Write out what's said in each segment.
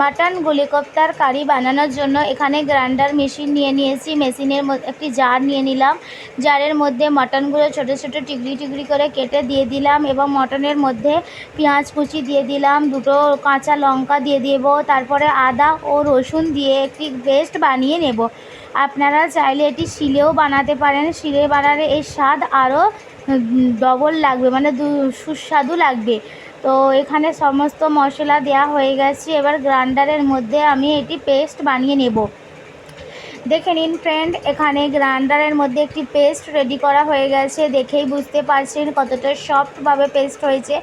Mutton গুলিকপ্তার কারি বানানোর জন্য এখানে গ্রাইন্ডার মেশিন নিয়ে নিয়েছি। মেশিনের একটি জার নিয়ে নিলাম। জারের মধ্যে মাটনগুলো ছোট ছোট টিকরি টিকরি করে কেটে দিয়ে দিলাম এবং মটনের মধ্যে পেঁয়াজ কুচি দিয়ে দিলাম, দুটো কাঁচা লঙ্কা দিয়ে দেবো, তারপরে আদা ও রসুন দিয়ে একটি পেস্ট বানিয়ে নেব। আপনারা চাইলে এটি শিলেও বানাতে পারেন। শিলে বানালে এর স্বাদ আরও ডবল লাগবে মানে সুস্বাদু লাগবে। তো এখানে সমস্ত মশলা দেওয়া হয়ে গেছে। এবার গ্রাইন্ডারের মধ্যে আমি এটি পেস্ট বানিয়ে নেব। দেখে নিন ফ্রেন্ড এখানে গ্রাইন্ডারের মধ্যে একটি পেস্ট রেডি করা হয়ে গেছে। দেখেই বুঝতে পারছেন কতটা সফটভাবে পেস্ট হয়েছে।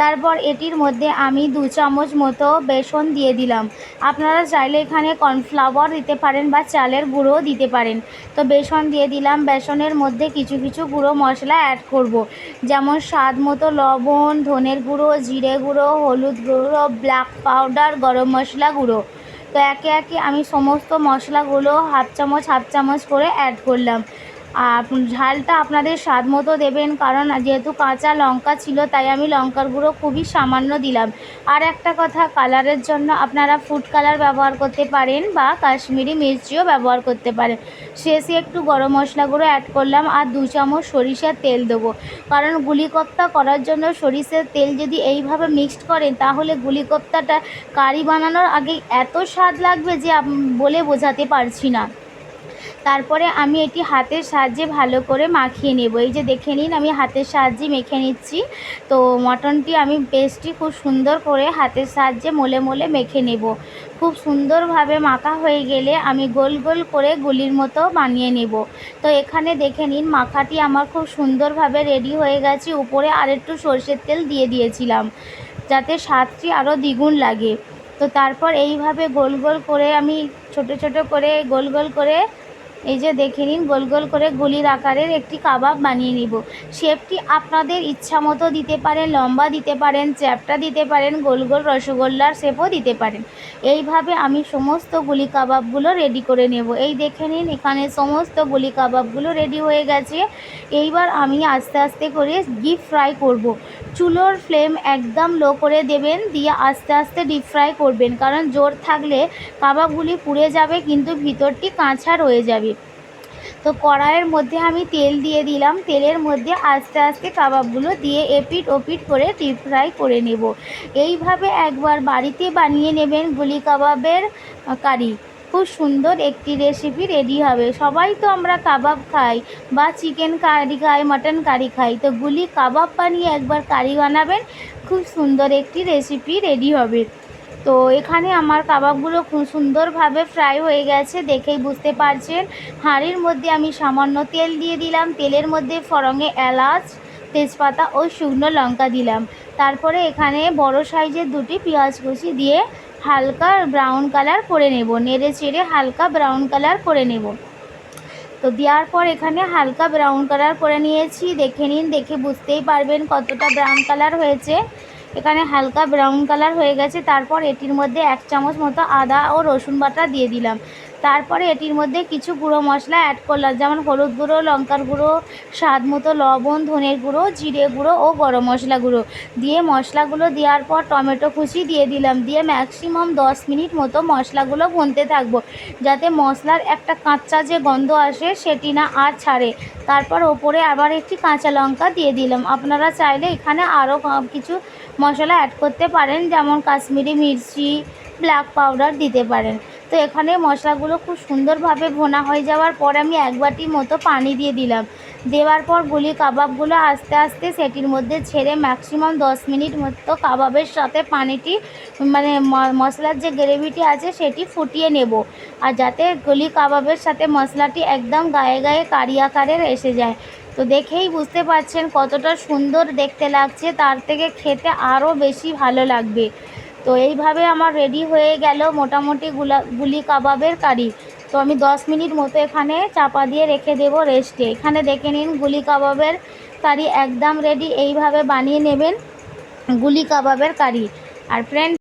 তারপর এটির মধ্যে আমি দু চামচ মতো বেসন দিয়ে দিলাম। আপনারা চাইলে এখানে কর্নফ্লাওয়ার দিতে পারেন বা চালের গুঁড়োও দিতে পারেন। তো বেসন দিয়ে দিলাম। বেসনের মধ্যে কিছু কিছু গুঁড়ো মশলা অ্যাড করব। যেমন স্বাদ মতো লবণ, ধনের গুঁড়ো, জিরে গুঁড়ো, হলুদ গুঁড়ো ব্ল্যাক পাউডার গরম মশলা গুঁড়ো। তো একে একে আমি সমস্ত মশলাগুলো হাফ চামচ হাফ চামচ করে অ্যাড করলাম। আর ঝালটা আপনাদের স্বাদ মতো দেবেন, কারণ যেহেতু কাঁচা লঙ্কা ছিল, তাই আমি লঙ্কার গুঁড়ো খুবই সামান্য দিলাম। আর একটা কথা, কালারের জন্য আপনারা ফুড কালার ব্যবহার করতে পারেন বা কাশ্মীরি মির্চিও ব্যবহার করতে পারেন। শেষে একটু গরম মশলা গুঁড়ো অ্যাড করলাম আর দু চামচ সরিষার তেল দেবো। কারণ গুলিকপ্তা করার জন্য সরিষার তেল যদি এইভাবে মিক্সড করেন, তাহলে গুলিকপ্তাটা কারি বানানোর আগে এত স্বাদ লাগবে যে বলে বোঝাতে পারছি না। তারপরে আমি এটি হাতের সাহায্যে ভালো করে মাখিয়ে নেব। এই যে দেখে নিন, আমি হাতের সাহায্যে মেখে নিচ্ছি। তো মটনটি আমি পেস্টটি খুব সুন্দর করে হাতের সাহায্যে মোলে মোলে মেখে নেব। খুব সুন্দরভাবে মাখা হয়ে গেলে আমি গোল গোল করে গুলির মতো বানিয়ে নেব। তো এখানে দেখে নিন, মাখাটি আমার খুব সুন্দরভাবে রেডি হয়ে গেছে। উপরে আরেকটু সর্ষের তেল দিয়ে দিয়েছিলাম, যাতে স্বাদটি আরও দ্বিগুণ লাগে। তো তারপর এইভাবে গোল গোল করে আমি ছোট ছোট করে গোল গোল করে এই যে দেখে নিন, গোল গোল করে গুলির আকারের একটি কাবাব বানিয়ে নিব। শেপটি আপনাদের ইচ্ছা মতো দিতে পারেন, লম্বা দিতে পারেন, চ্যাপটা দিতে পারেন, গোল গোল রসগোল্লার শেপও দিতে পারেন। এইভাবে আমি সমস্ত গুলি কাবাবগুলো রেডি করে নেব। এই দেখে নিন, এখানে সমস্ত গুলি কাবাবগুলো রেডি হয়ে গেছে। এইবার আমি আস্তে আস্তে করে ডিপ ফ্রাই করব। চুলোর ফ্লেম একদম লো করে দেবেন, দিয়ে আস্তে আস্তে ডিপ ফ্রাই করবেন। কারণ জোর থাকলে কাবাবগুলি পুড়ে যাবে, কিন্তু ভিতরটি কাঁচা রয়ে যাবে। তো কড়াইয়ের মধ্যে আমি তেল দিয়ে দিলাম। তেলের মধ্যে আস্তে আস্তে কাবাবগুলো দিয়ে এপিট ওপিট করে ডিপ ফ্রাই করে নেব। এইভাবে একবার বাড়িতে বানিয়ে নেবেন গুলি কাবাবের কারি। খুব সুন্দর একটি রেসিপি রেডি হবে। সবাই তো আমরা কাবাব খাই বা চিকেন কারি খাই মাটন কারি খাই, তো গুলি কাবাব বানিয়ে একবার কারি বানাবেন, খুব সুন্দর একটি রেসিপি রেডি হবে। তো এখানে আমার কাবাবগুলো খুব সুন্দরভাবে ফ্রাই হয়ে গেছে, দেখেই বুঝতে পারছেন। হাঁড়ির মধ্যে আমি সামান্য তেল দিয়ে দিলাম, তেলের মধ্যে ফরঙে এলাচ, তেজপাতা ও শুকনো লঙ্কা দিলাম। তারপরে এখানে বড় সাইজের দুটি পেঁয়াজ কুচি দিয়ে হালকা ব্রাউন কালার করে নেব, নেড়ে চেড়ে হালকা ব্রাউন কালার করে নেব। তো দেওয়ার পর এখানে হালকা ব্রাউন কালার করে নিয়েছি, দেখে নিন, দেখে বুঝতেই পারবেন কতটা ব্রাউন কালার হয়েছে। এখানে হালকা ব্রাউন কালার হয়ে গেছে। তারপর এটির মধ্যে এক চামচ মতো আদা ও রসুন বাটা দিয়ে দিলাম। তারপরে এটির মধ্যে কিছু গুঁড়ো মশলা অ্যাড করলাম, যেমন হলুদ গুঁড়ো, লঙ্কার গুঁড়ো, স্বাদ মতো লবণ, ধনের গুঁড়ো, জিরে গুঁড়ো ও গরম মশলা গুঁড়ো। দিয়ে মশলাগুলো দেওয়ার পর টমেটো কুচি দিয়ে দিলাম। দিয়ে ম্যাক্সিমাম দশ মিনিট মতো মশলাগুলো ভুনতে থাকব, যাতে মশলার একটা কাঁচা যে গন্ধ আসে সেটি না আর ছাড়ে। তারপর ওপরে আবার একটি কাঁচা লঙ্কা দিয়ে দিলাম। আপনারা চাইলে এখানে আরও কিছু মশলা অ্যাড করতে পারেন, যেমন কাশ্মীরি মির্চি ব্ল্যাক পাউডার দিতে পারেন। তো এখানে মশলাগুলো খুব সুন্দরভাবে ভোনা হয়ে যাওয়ার পর আমি এক বাটি মতো পানি দিয়ে দিলাম। দেওয়ার পর গুলি কাবাবগুলো আস্তে আস্তে সেটির মধ্যে ছেড়ে ম্যাক্সিমাম দশ মিনিট মতো কাবাবের সাথে পানিটি মানে মশলার যে গ্রেভিটি আছে সেটি ফুটিয়ে নেব। আর যাতে গুলি কাবাবের সাথে মশলাটি একদম গায়ে গায়ে কারি আকারের এসে যায়। তো দেখেই বুঝতে পারছেন কতটা সুন্দর দেখতে লাগছে, তার থেকে খেতে আরও বেশি ভালো লাগবে। তো এইভাবে আমার রেডি হয়ে গেল মোটামুটি গুলা গুলি কাবাবের কারি। তো আমি দশ মিনিট মতো এখানে চাপা দিয়ে রেখে দেব রেস্টে এখানে দেখে নিন গুলি কাবাবের কারি একদম রেডি এইভাবে বানিয়ে নেবেন গুলি কাবাবের কারি। আর ফ্রেন্ড